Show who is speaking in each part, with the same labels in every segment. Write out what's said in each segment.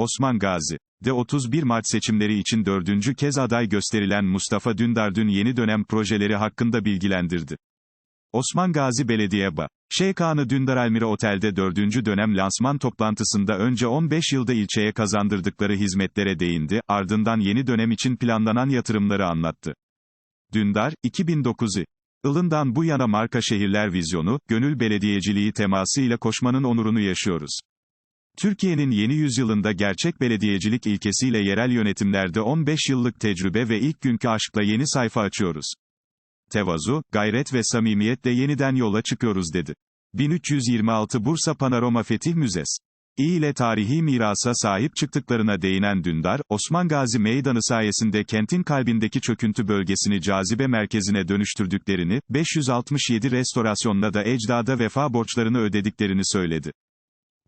Speaker 1: Osman Gazi. De 31 Mart seçimleri için dördüncü kez aday gösterilen Mustafa Dündar dün yeni dönem projeleri hakkında bilgilendirdi. Osman Gazi Belediye Ba. Şeykanı Dündar Almira Otel'de dördüncü dönem lansman toplantısında önce 15 yılda ilçeye kazandırdıkları hizmetlere değindi, ardından yeni dönem için planlanan yatırımları anlattı. Dündar, 2009'u. Ilından bu yana marka şehirler vizyonu, gönül belediyeciliği teması ile koşmanın onurunu yaşıyoruz. Türkiye'nin yeni yüzyılında gerçek belediyecilik ilkesiyle yerel yönetimlerde 15 yıllık tecrübe ve ilk günkü aşkla yeni sayfa açıyoruz. Tevazu, gayret ve samimiyetle yeniden yola çıkıyoruz dedi. 1326 Bursa Panorama Fetih Müzes. İyi ile tarihi mirasa sahip çıktıklarına değinen Dündar, Osman Gazi Meydanı sayesinde kentin kalbindeki çöküntü bölgesini cazibe merkezine dönüştürdüklerini, 567 restorasyonla da ecdada vefa borçlarını ödediklerini söyledi.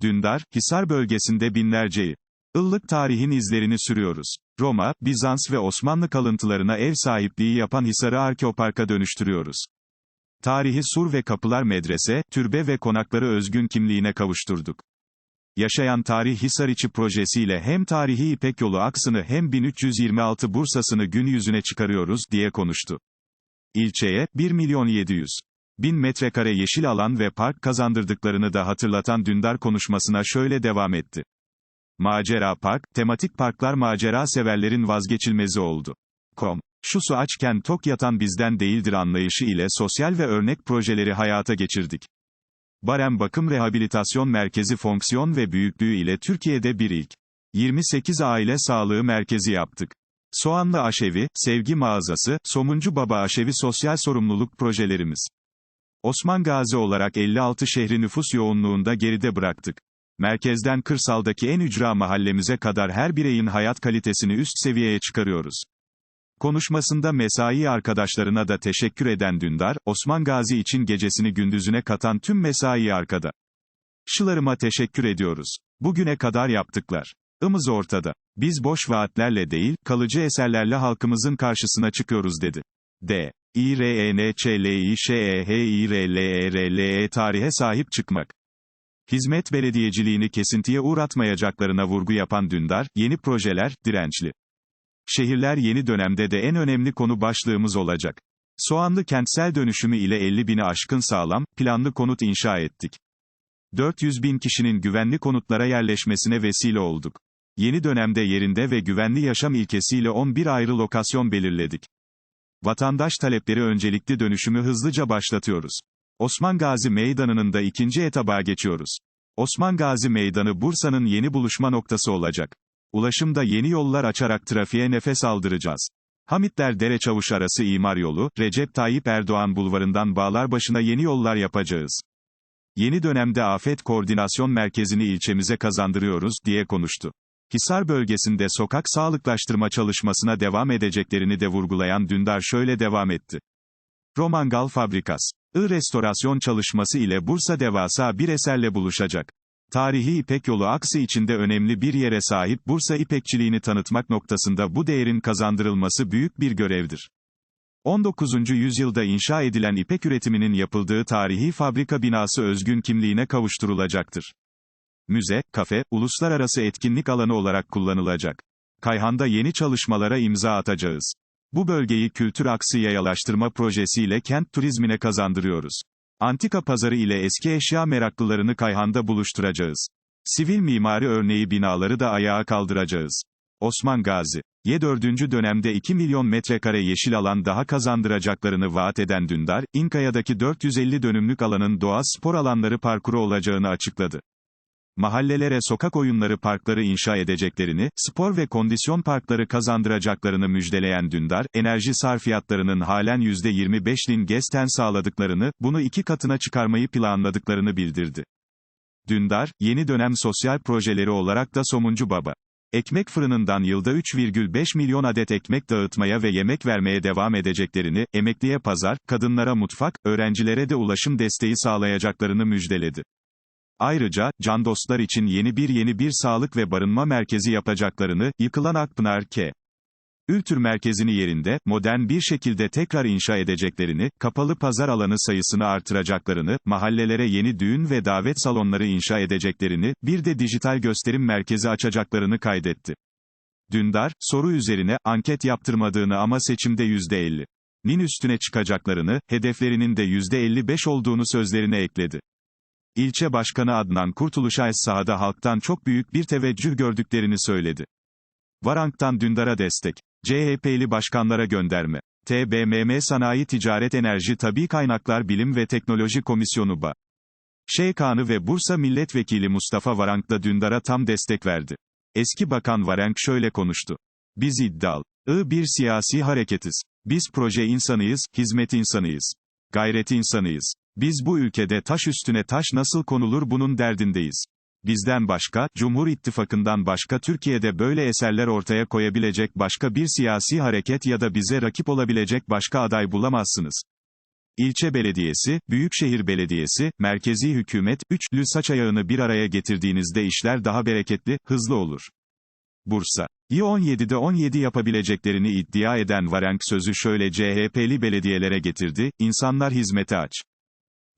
Speaker 1: Dündar, Hisar bölgesinde binlerceyi. Illık tarihin izlerini sürüyoruz. Roma, Bizans ve Osmanlı kalıntılarına ev sahipliği yapan Hisar'ı arkeoparka dönüştürüyoruz. Tarihi sur ve kapılar medrese, türbe ve konakları özgün kimliğine kavuşturduk. Yaşayan Tarih Hisariçi projesiyle hem tarihi İpek yolu aksını hem 1326 Bursa'sını gün yüzüne çıkarıyoruz, diye konuştu. İlçeye, 1 milyon 700 bin metrekare yeşil alan ve park kazandırdıklarını da hatırlatan Dündar konuşmasına şöyle devam etti. Macera Park, tematik parklar macera severlerin vazgeçilmezi oldu. Com. Şu su açken tok yatan bizden değildir anlayışı ile sosyal ve örnek projeleri hayata geçirdik. Barem Bakım Rehabilitasyon Merkezi fonksiyon ve büyüklüğü ile Türkiye'de bir ilk. 28 aile sağlığı merkezi yaptık. Soğanlı Aşevi, Sevgi Mağazası, Somuncu Baba Aşevi sosyal sorumluluk projelerimiz. Osman Gazi olarak 56 şehri nüfus yoğunluğunda geride bıraktık. Merkezden kırsaldaki en ücra mahallemize kadar her bireyin hayat kalitesini üst seviyeye çıkarıyoruz. Konuşmasında mesai arkadaşlarına da teşekkür eden Dündar, Osman Gazi için gecesini gündüzüne katan tüm mesai arkada. Şılarıma teşekkür ediyoruz. Bugüne kadar yaptıklar. ımız ortada. Biz boş vaatlerle değil, kalıcı eserlerle halkımızın karşısına çıkıyoruz dedi. D. İ R E N Ç L İ Ş E H İ R L E R L E tarihe sahip çıkmak. Hizmet belediyeciliğini kesintiye uğratmayacaklarına vurgu yapan Dündar, yeni projeler, dirençli. Şehirler yeni dönemde de en önemli konu başlığımız olacak. Soğanlı kentsel dönüşümü ile 50 bini aşkın sağlam, planlı konut inşa ettik. 400 bin kişinin güvenli konutlara yerleşmesine vesile olduk. Yeni dönemde yerinde ve güvenli yaşam ilkesiyle 11 ayrı lokasyon belirledik. Vatandaş talepleri öncelikli dönüşümü hızlıca başlatıyoruz. Osman Gazi Meydanı'nın da ikinci etaba geçiyoruz. Osman Gazi Meydanı Bursa'nın yeni buluşma noktası olacak. Ulaşımda yeni yollar açarak trafiğe nefes aldıracağız. Hamitler Dere Çavuş arası imar yolu, Recep Tayyip Erdoğan bulvarından bağlar başına yeni yollar yapacağız. Yeni dönemde Afet Koordinasyon Merkezi'ni ilçemize kazandırıyoruz, diye konuştu. Hisar bölgesinde sokak sağlıklaştırma çalışmasına devam edeceklerini de vurgulayan Dündar şöyle devam etti. Romangal Fabrikas. I restorasyon çalışması ile Bursa devasa bir eserle buluşacak. Tarihi İpek yolu aksı içinde önemli bir yere sahip Bursa İpekçiliğini tanıtmak noktasında bu değerin kazandırılması büyük bir görevdir. 19. yüzyılda inşa edilen ipek üretiminin yapıldığı tarihi fabrika binası özgün kimliğine kavuşturulacaktır. Müze, kafe, uluslararası etkinlik alanı olarak kullanılacak. Kayhan'da yeni çalışmalara imza atacağız. Bu bölgeyi kültür aksı yayalaştırma projesiyle kent turizmine kazandırıyoruz. Antika pazarı ile eski eşya meraklılarını Kayhan'da buluşturacağız. Sivil mimari örneği binaları da ayağa kaldıracağız. Osman Gazi. Ye 4. dönemde 2 milyon metrekare yeşil alan daha kazandıracaklarını vaat eden Dündar, İnkaya'daki 450 dönümlük alanın doğa spor alanları parkuru olacağını açıkladı. Mahallelere sokak oyunları parkları inşa edeceklerini, spor ve kondisyon parkları kazandıracaklarını müjdeleyen Dündar, enerji sarfiyatlarının halen %25'lin GES'ten sağladıklarını, bunu iki katına çıkarmayı planladıklarını bildirdi. Dündar, yeni dönem sosyal projeleri olarak da Somuncu Baba. Ekmek fırınından yılda 3,5 milyon adet ekmek dağıtmaya ve yemek vermeye devam edeceklerini, emekliye pazar, kadınlara mutfak, öğrencilere de ulaşım desteği sağlayacaklarını müjdeledi. Ayrıca, can dostlar için yeni bir yeni bir sağlık ve barınma merkezi yapacaklarını, yıkılan Akpınar K. Ültür merkezini yerinde, modern bir şekilde tekrar inşa edeceklerini, kapalı pazar alanı sayısını artıracaklarını, mahallelere yeni düğün ve davet salonları inşa edeceklerini, bir de dijital gösterim merkezi açacaklarını kaydetti. Dündar, soru üzerine, anket yaptırmadığını ama seçimde %50 nin üstüne çıkacaklarını, hedeflerinin de %55 olduğunu sözlerine ekledi. İlçe Başkanı Adnan Kurtuluş Ays sahada halktan çok büyük bir teveccüh gördüklerini söyledi. Varank'tan Dündar'a destek. CHP'li başkanlara gönderme. TBMM Sanayi Ticaret Enerji Tabi Kaynaklar Bilim ve Teknoloji Komisyonu BA. Şeykanı ve Bursa Milletvekili Mustafa Varank da Dündar'a tam destek verdi. Eski Bakan Varank şöyle konuştu. Biz iddialı bir siyasi hareketiz. Biz proje insanıyız, hizmet insanıyız. Gayret insanıyız. Biz bu ülkede taş üstüne taş nasıl konulur bunun derdindeyiz. Bizden başka, Cumhur İttifakı'ndan başka Türkiye'de böyle eserler ortaya koyabilecek başka bir siyasi hareket ya da bize rakip olabilecek başka aday bulamazsınız. İlçe belediyesi, büyükşehir belediyesi, merkezi hükümet, üçlü saç ayağını bir araya getirdiğinizde işler daha bereketli, hızlı olur. Bursa. İ 17'de 17 yapabileceklerini iddia eden Varenk sözü şöyle CHP'li belediyelere getirdi, insanlar hizmete aç.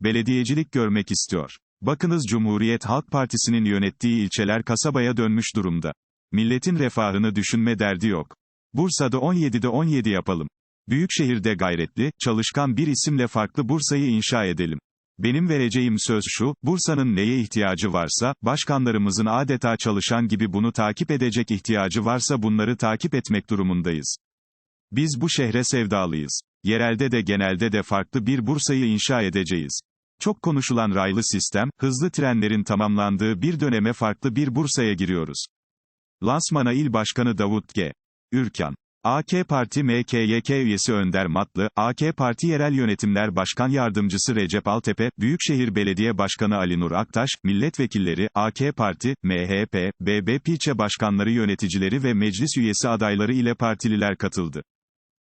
Speaker 1: Belediyecilik görmek istiyor. Bakınız Cumhuriyet Halk Partisi'nin yönettiği ilçeler kasabaya dönmüş durumda. Milletin refahını düşünme derdi yok. Bursa'da 17'de 17 yapalım. Büyükşehirde gayretli, çalışkan bir isimle farklı Bursa'yı inşa edelim. Benim vereceğim söz şu, Bursa'nın neye ihtiyacı varsa, başkanlarımızın adeta çalışan gibi bunu takip edecek ihtiyacı varsa bunları takip etmek durumundayız. Biz bu şehre sevdalıyız. Yerelde de genelde de farklı bir Bursa'yı inşa edeceğiz. Çok konuşulan raylı sistem, hızlı trenlerin tamamlandığı bir döneme farklı bir Bursa'ya giriyoruz. Lansmana İl Başkanı Davut G. Ürkan. AK Parti MKYK üyesi Önder Matlı, AK Parti Yerel Yönetimler Başkan Yardımcısı Recep Altepe, Büyükşehir Belediye Başkanı Ali Nur Aktaş, milletvekilleri, AK Parti, MHP, BB ilçe başkanları yöneticileri ve meclis üyesi adayları ile partililer katıldı.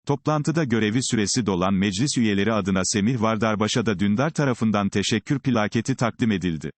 Speaker 1: Toplantıda görevi süresi dolan meclis üyeleri adına Semih Vardarbaş'a da Dündar tarafından teşekkür plaketi takdim edildi.